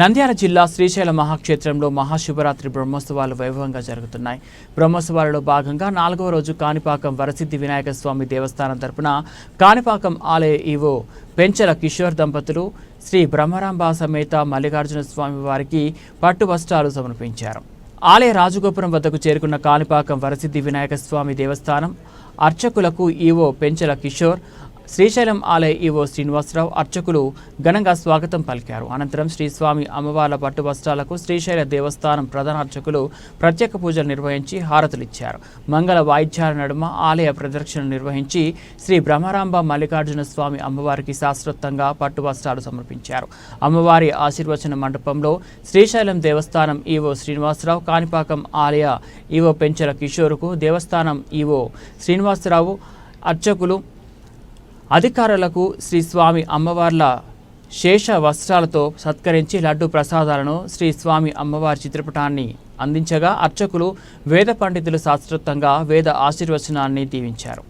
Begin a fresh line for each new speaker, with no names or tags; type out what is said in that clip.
నంద్యాల జిల్లా శ్రీశైల మహాక్షేత్రంలో మహాశివరాత్రి బ్రహ్మోత్సవాలు వైభవంగా జరుగుతున్నాయి. బ్రహ్మోత్సవాలలో భాగంగా నాలుగవ రోజు కాణిపాకం వరసిద్ధి వినాయక స్వామి దేవస్థానం తరపున కాణిపాకం ఆలయ ఈవో పెంచల కిషోర్ దంపతులు శ్రీ బ్రహ్మరాంబా సమేత మల్లికార్జున స్వామి వారికి పట్టు వస్త్రాలు సమర్పించారు. ఆలయ రాజగోపురం వద్దకు చేరుకున్న కాణిపాకం వరసిద్ధి వినాయక స్వామి దేవస్థానం అర్చకులకు ఈవో పెంచల కిషోర్ శ్రీశైలం ఆలయ ఈవో శ్రీనివాసరావు అర్చకులు ఘనంగా స్వాగతం పలికారు. అనంతరం శ్రీ స్వామి అమ్మవార్ల పట్టు వస్త్రాలకు శ్రీశైల దేవస్థానం ప్రధాన అర్చకులు ప్రత్యేక పూజలు నిర్వహించి హారతులిచ్చారు మంగళ వాయిద్యాల నడుమ ఆలయ ప్రదర్శనలు నిర్వహించి శ్రీ బ్రహ్మరాంబ మల్లికార్జున స్వామి అమ్మవారికి శాస్త్రోత్తంగా పట్టు వస్త్రాలు సమర్పించారు. అమ్మవారి ఆశీర్వచన మండపంలో శ్రీశైలం దేవస్థానం ఈవో శ్రీనివాసరావు కాణిపాకం ఆలయ ఈవో పెంచల కిషోర్కు దేవస్థానం ఈవో శ్రీనివాసరావు అర్చకులు అధికారులకు శ్రీ స్వామి అమ్మవార్ల శేష వస్త్రాలతో సత్కరించి లడ్డు ప్రసాదాలను శ్రీ స్వామి అమ్మవారి చిత్రపటాన్ని అందించగా అర్చకులు వేద పండితులు శాస్త్రోక్తంగా వేద ఆశీర్వచనాన్ని దీవించారు.